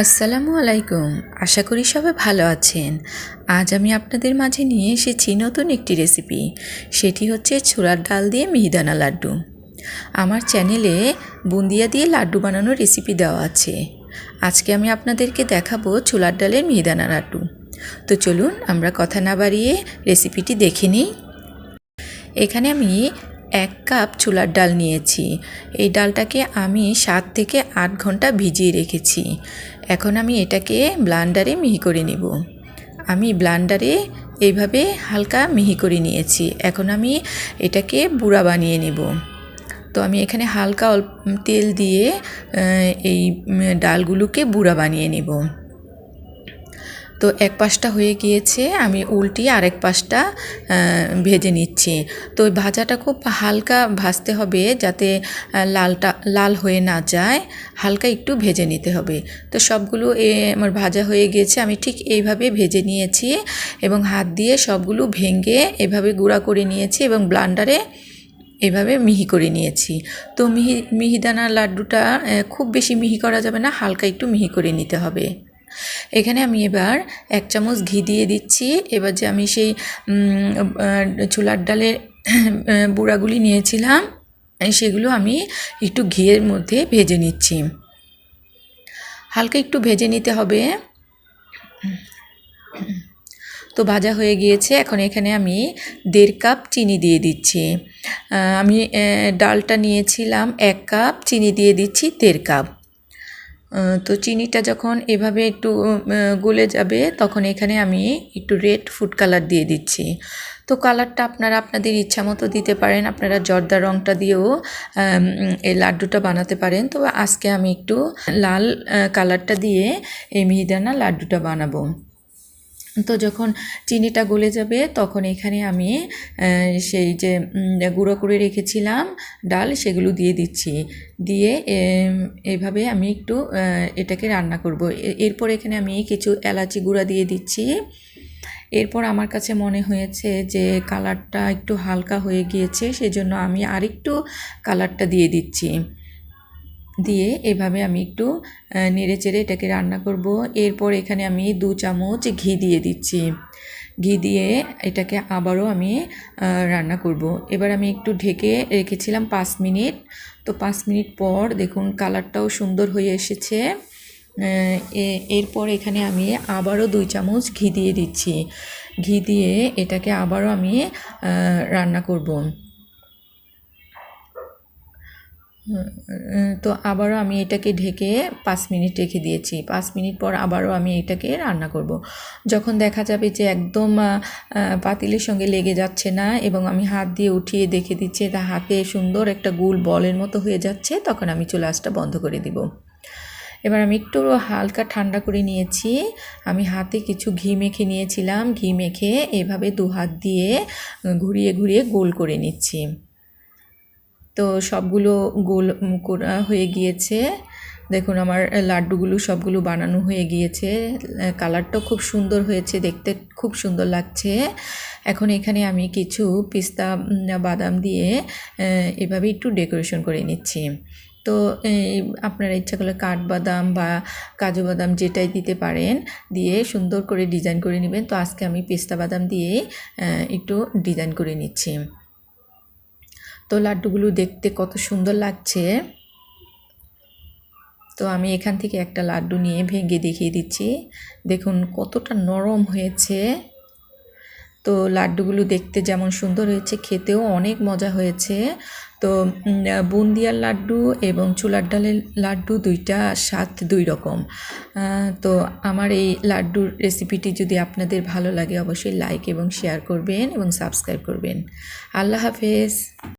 আসসালামু আলাইকুম। আশা করি সবাই ভালো আছেন। আজ আমি আপনাদের মাঝে নিয়ে এসেছি নতুন একটি রেসিপি। সেটি হচ্ছে ছোলার ডাল দিয়ে মিহিদানা লাড্ডু। আমার চ্যানেলে বুন্দিয়া দিয়ে লাড্ডু বানানোর রেসিপি দেওয়া আছে। আজকে আমি আপনাদেরকে দেখাবো ছোলার ডালের মিহিদানা লাড্ডু। তো চলুন আমরা কথা না বাড়িয়ে রেসিপিটি দেখে নিই। এখানে আমি এক কাপ ছোলার ডাল নিয়েছি। এই ডালটাকে আমি সাত থেকে আট ঘণ্টা ভিজিয়ে রেখেছি। এখন আমি এটাকে ব্লান্ডারে মিহি করে নেব। আমি ব্লান্ডারে এইভাবে হালকা মিহি করে নিয়েছি। এখন আমি এটাকে বুড়া বানিয়ে নেব। তো আমি এখানে হালকা তেল দিয়ে এই ডালগুলোকে বুড়া বানিয়ে নেব। তো এক পাশটা হয়ে গিয়েছে, আমি উল্টি আরেক পাশটা ভেজে নিচ্ছি। তো ভাজাটা খুব হালকা ভাজতে হবে যাতে লালটা, লাল হয়ে না যায়। হালকা একটু ভেজে নিতে হবে। তো সবগুলো এ, আমার ভাজা হয়ে গিয়েছে, আমি ঠিক এইভাবে ভেজে নিয়েছি এবং হাত দিয়ে সবগুলো ভেঙে এভাবে গুঁড়া করে নিয়েছি এবং ব্লান্ডারে এভাবে মিহি করে নিয়েছি। তো মিহি মিহিদানা লাড্ডুটা খুব বেশি মিহি করা যাবে না, হালকা একটু মিহি করে নিতে হবে। এখানে আমি এবার এক চামচ ঘি দিয়ে দিচ্ছি। এবার যে আমি সেই ছোলার ডালের বুড়াগুলি নিয়েছিলাম সেগুলো আমি একটু ঘিয়ের মধ্যে ভেজে নিচ্ছি। হালকা একটু ভেজে নিতে হবে। তো ভাজা হয়ে গিয়েছে। এখন এখানে আমি দেড় কাপ চিনি দিয়ে দিচ্ছি। আমি ডালটা নিয়েছিলাম এক কাপ, চিনি দিয়ে দিচ্ছি দেড় কাপ। তো চিনিটা যখন এভাবে একটু গলে যাবে, তখন এখানে আমি একটু রেড ফুড কালার দিয়ে দিচ্ছি। তো কালারটা আপনারা আপনাদের ইচ্ছা মতো দিতে পারেন। আপনারা জর্দা রঙটা দিয়েও এই লাড্ডুটা বানাতে পারেন। তো আজকে আমি একটু লাল কালারটা দিয়ে এই মিহিদানা লাড্ডুটা বানাবো। তো যখন চিনিটা গলে যাবে, তখন এখানে আমি সেই যে গুঁড়ো করে রেখেছিলাম ডাল, সেগুলো দিয়ে দিচ্ছি। দিয়ে এভাবে আমি একটু এটাকে রান্না করব। এরপর এখানে আমি কিছু এলাচি গুঁড়া দিয়ে দিচ্ছি। এরপর আমার কাছে মনে হয়েছে যে, কালারটা একটু হালকা হয়ে গিয়েছে, সেজন্য আমি আরেকটু কালারটা দিয়ে দিচ্ছি। দিয়ে এভাবে আমি একটু নেড়ে চেড়ে এটাকে রান্না করব। এরপর এখানে আমি দু চামচ ঘি দিয়ে দিচ্ছি। ঘি দিয়ে এটাকে আবারও আমি রান্না করব। এবার আমি একটু ঢেকে রেখেছিলাম পাঁচ মিনিট। তো পাঁচ মিনিট পর দেখুন কালারটাও সুন্দর হয়ে এসেছে। এরপর এখানে আমি আবারও দুই চামচ ঘি দিয়ে দিচ্ছি। ঘি দিয়ে এটাকে আবারও আমি রান্না করব। তো আবারও আমি এটাকে ঢেকে পাঁচ মিনিট রেখে দিয়েছি। পাঁচ মিনিট পর আবারও আমি এটাকে রান্না করব। যখন দেখা যাবে যে একদম পাতিলের সঙ্গে লেগে যাচ্ছে না এবং আমি হাত দিয়ে উঠিয়ে দেখে দিচ্ছি এটা হাতে সুন্দর একটা গুল বলের মতো হয়ে যাচ্ছে, তখন আমি চুলাসটা বন্ধ করে দিব। এবার আমি একটু হালকা ঠান্ডা করে নিয়েছি। আমি হাতে কিছু ঘি মেখে নিয়েছিলাম। ঘি মেখে এভাবে দু হাত দিয়ে ঘুরিয়ে ঘুরিয়ে গোল করে নিচ্ছি। তো সবগুলো গোল করা হয়ে গিয়েছে। দেখুন আমার লাড্ডুগুলো সবগুলো বানানো হয়ে গিয়েছে। কালারটাও খুব সুন্দর হয়েছে, দেখতে খুব সুন্দর লাগছে। এখন এখানে আমি কিছু পিস্তা বাদাম দিয়ে এভাবে একটু ডেকোরেশন করে নিচ্ছি। তো আপনারা ইচ্ছা করলে কাঠবাদাম বা কাজু বাদাম যেটাই দিতে পারেন, দিয়ে সুন্দর করে ডিজাইন করে নেবেন। তো আজকে আমি পেস্তা বাদাম দিয়ে একটু ডিজাইন করে নিচ্ছি। তো লাড্ডুগুলো দেখতে কত সুন্দর লাগছে। তো আমি এখান থেকে একটা লাড্ডু নিয়ে ভেঙে দেখিয়ে দিচ্ছি। দেখুন কতটা নরম হয়েছে। তো লাড্ডুগুলো দেখতে যেমন সুন্দর হয়েছে, খেতেও অনেক মজা হয়েছে। তো বুন্দিয়ার লাড্ডু এবং চুলার ডালের লাড্ডু দুইটা স্বাদ দুই রকম। তো আমার এই লাড্ডুর রেসিপিটি যদি আপনাদের ভালো লাগে অবশ্যই লাইক এবং শেয়ার করবেন এবং সাবস্ক্রাইব করবেন। আল্লাহ হাফেজ।